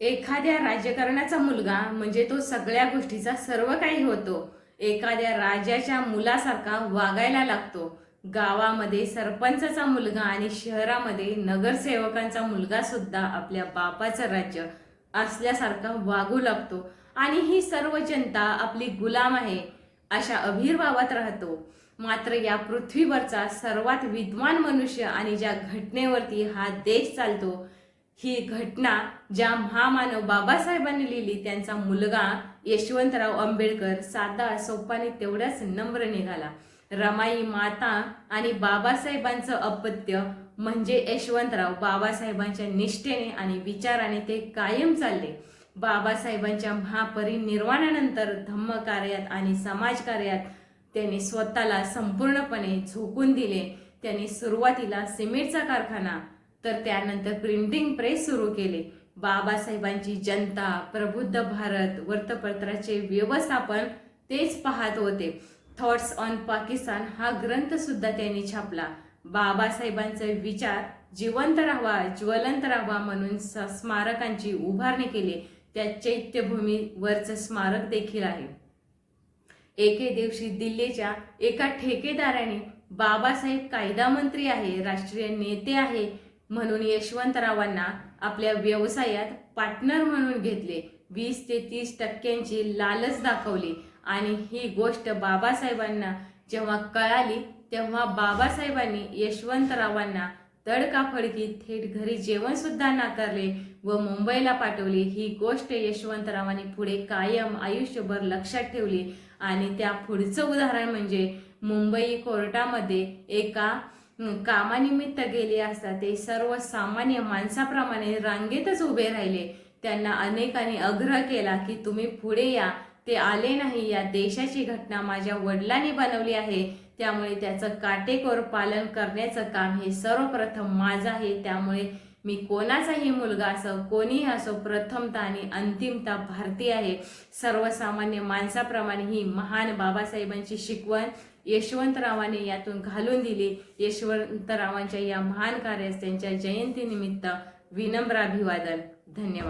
एखाद्या राजकारणाचा मुलगा म्हणजे तो सगळ्या गोष्टीचा सर्व काही होतो. एखाद्या राजाच्या मुलासारखा वागायला लागतो. गावामध्ये सरपंचाचा मुलगा आणि शहरामध्ये नगरसेवकांचा मुलगा सुद्धा आपल्या बापाचं राज्य असल्यासारखा वागू लागतो. आणि ही सर्व जनता आपली गुलाम आहे अशा अभिर्भावात राहतो. मात्र या पृथ्वीवरचा सर्वात विद्वान मनुष्य आणि ज्या घटनेवरती हा देश चालतो ही घटना ज्या महामानव बाबासाहेबांनी लिहिली त्यांचा मुलगा यशवंतराव आंबेडकर साधा सोपाने तेवढ्याच नम्र निघाला. रमाई माता आणि बाबासाहेबांचं अपत्य म्हणजे यशवंतराव बाबासाहेबांच्या निष्ठेने आणि विचाराने ते कायम चालले. बाबासाहेबांच्या महापरिनिर्वाणानंतर धम्मकार्यात आणि समाजकार्यात त्यांनी स्वतःला संपूर्णपणे झोकून दिले. त्यांनी सुरुवातीला सिमेंटचा कारखाना तर त्यानंतर प्रिंटिंग प्रेस सुरू केले. बाबासाहेबांची जनता प्रबुद्ध भारत वृत्तपत्राचे व्यवस्थापन तेच पाहत होते. थॉट्स ऑन पाकिस्तान हा ग्रंथ सुद्धा त्यांनी छापला. बाबासाहेबांचे विचार जिवंत राहावा ज्वलंत राहावा म्हणून स्मारकांची उभारणी केली. त्या चैत्यभूमीवरचं स्मारक देखील आहे. एके दिवशी दिल्लीच्या एका ठेकेदाराने बाबासाहेब कायदा मंत्री आहे राष्ट्रीय नेते आहे म्हणून यशवंतरावांना आपल्या व्यवसायात पार्टनर म्हणून घेतले. वीस ते तीस टक्क्यांची लालच दाखवली. आणि ही गोष्ट बाबासाहेबांना जेव्हा कळाली तेव्हा बाबासाहेबांनी यशवंतरावांना तडकाफडकी थेट घरी जेवणसुद्धा नाकारले व मुंबईला पाठवले. ही गोष्ट यशवंतरावांनी पुढे कायम आयुष्यभर लक्षात ठेवली. आणि त्या पुढचं उदाहरण म्हणजे मुंबई कोर्टामध्ये एका कामानिमित्त गेले असता ते सर्वसामान्य माणसाप्रमाणे रांगेतच उभे राहिले. त्यांना अनेकांनी आग्रह केला की तुम्ही पुढे या. ते आले नाही. या देशाची घटना माझ्या वडिलांनी बनवली आहे. त्यामुळे त्याचं काटेकोर पालन करण्याचं काम हे सर्वप्रथम माझं आहे. त्यामुळे मी कोणाचाही मुलगा असो कोणीही असो प्रथमता आणि अंतिमता भारतीय आहे. सर्वसामान्य माणसाप्रमाणे ही महान बाबासाहेबांची शिकवण यशवंतरावांनी यातून घालून दिली. यशवंतरावांच्या या महान कार्यास त्यांच्या जयंतीनिमित्त विनम्र अभिवादन. धन्यवाद.